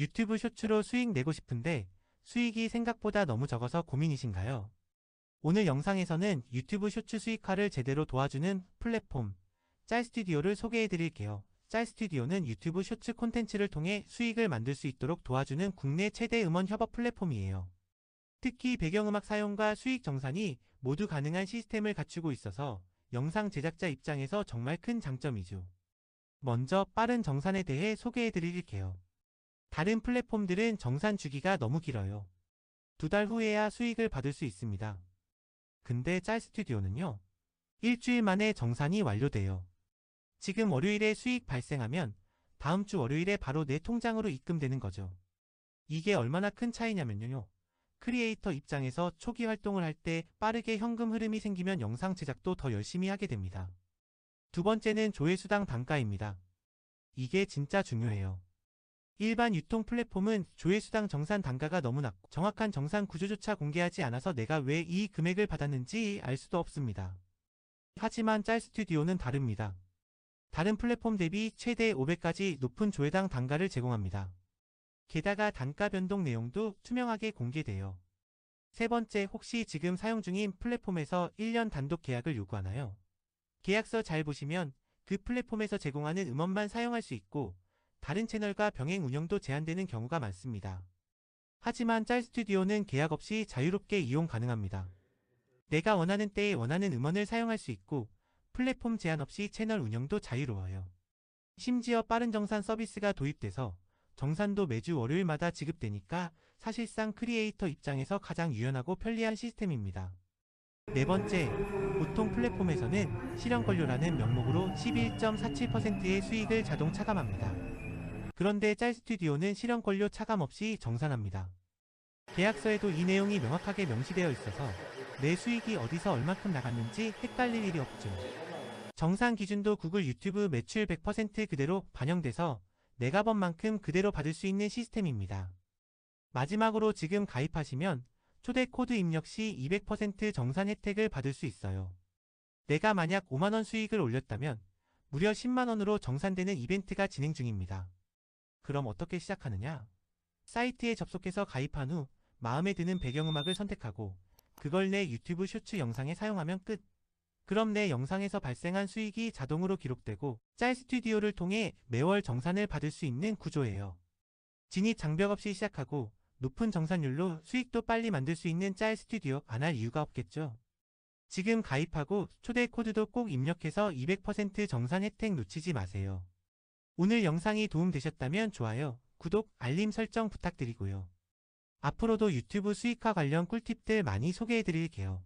유튜브 쇼츠로 수익 내고 싶은데 수익이 생각보다 너무 적어서 고민이신가요? 오늘 영상에서는 유튜브 쇼츠 수익화를 제대로 도와주는 플랫폼 짤스튜디오를 소개해 드릴게요. 짤스튜디오는 유튜브 쇼츠 콘텐츠를 통해 수익을 만들 수 있도록 도와주는 국내 최대 음원 협업 플랫폼이에요. 특히 배경음악 사용과 수익 정산이 모두 가능한 시스템을 갖추고 있어서 영상 제작자 입장에서 정말 큰 장점이죠. 먼저 빠른 정산에 대해 소개해 드릴게요. 다른 플랫폼들은 정산 주기가 너무 길어요. 두 달 후에야 수익을 받을 수 있습니다. 근데 짤 스튜디오는요. 일주일 만에 정산이 완료돼요. 지금 월요일에 수익 발생하면 다음 주 월요일에 바로 내 통장으로 입금되는 거죠. 이게 얼마나 큰 차이냐면요. 크리에이터 입장에서 초기 활동을 할 때 빠르게 현금 흐름이 생기면 영상 제작도 더 열심히 하게 됩니다. 두 번째는 조회수당 단가입니다. 이게 진짜 중요해요. 일반 유통 플랫폼은 조회수당 정산 단가가 너무 낮고 정확한 정산 구조조차 공개하지 않아서 내가 왜 이 금액을 받았는지 알 수도 없습니다. 하지만 짤 스튜디오는 다릅니다. 다른 플랫폼 대비 최대 500까지 높은 조회당 단가를 제공합니다. 게다가 단가 변동 내용도 투명하게 공개돼요. 세 번째, 혹시 지금 사용 중인 플랫폼에서 1년 단독 계약을 요구하나요? 계약서 잘 보시면 그 플랫폼에서 제공하는 음원만 사용할 수 있고 다른 채널과 병행 운영도 제한되는 경우가 많습니다. 하지만 짤 스튜디오는 계약 없이 자유롭게 이용 가능합니다. 내가 원하는 때에 원하는 음원을 사용할 수 있고 플랫폼 제한 없이 채널 운영도 자유로워요. 심지어 빠른 정산 서비스가 도입돼서 정산도 매주 월요일마다 지급되니까 사실상 크리에이터 입장에서 가장 유연하고 편리한 시스템입니다. 네 번째, 보통 플랫폼에서는 실현 권료라는 명목으로 11.47%의 수익을 자동 차감합니다. 그런데 짤 스튜디오는 실현권료 차감 없이 정산합니다. 계약서에도 이 내용이 명확하게 명시되어 있어서 내 수익이 어디서 얼마큼 나갔는지 헷갈릴 일이 없죠. 정산 기준도 구글 유튜브 매출 100% 그대로 반영돼서 내가 번 만큼 그대로 받을 수 있는 시스템입니다. 마지막으로 지금 가입하시면 초대 코드 입력 시 200% 정산 혜택을 받을 수 있어요. 내가 만약 5만원 수익을 올렸다면 무려 10만원으로 정산되는 이벤트가 진행 중입니다. 그럼 어떻게 시작하느냐? 사이트에 접속해서 가입한 후 마음에 드는 배경음악을 선택하고 그걸 내 유튜브 쇼츠 영상에 사용하면 끝. 그럼 내 영상에서 발생한 수익이 자동으로 기록되고 짤 스튜디오를 통해 매월 정산을 받을 수 있는 구조예요. 진입 장벽 없이 시작하고 높은 정산율로 수익도 빨리 만들 수 있는 짤 스튜디오 안 할 이유가 없겠죠. 지금 가입하고 초대 코드도 꼭 입력해서 200% 정산 혜택 놓치지 마세요. 오늘 영상이 도움되셨다면 좋아요, 구독, 알림 설정 부탁드리고요. 앞으로도 유튜브 수익화 관련 꿀팁들 많이 소개해드릴게요.